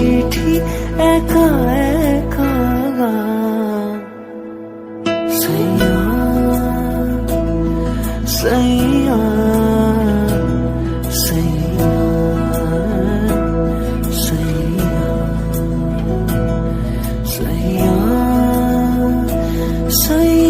চিঠি একা একা গান সৈয়া সৈয়া সৈয়া সৈয়া সৈয়া সৈয়া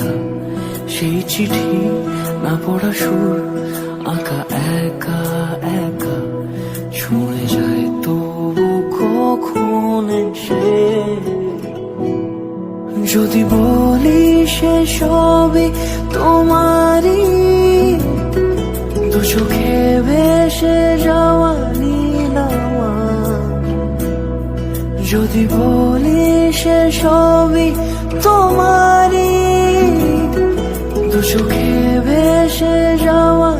সেই চিঠি না পড়া সুর, আঁকা একা একা। ছুঁয়ে যায় তবু কখন সে যদি বলি সে সবই তোমারই, দু চোখে ভেসে যাওয়া যদি বলি সে সবই তোমারই কত সুখে ভেসে যাওয়া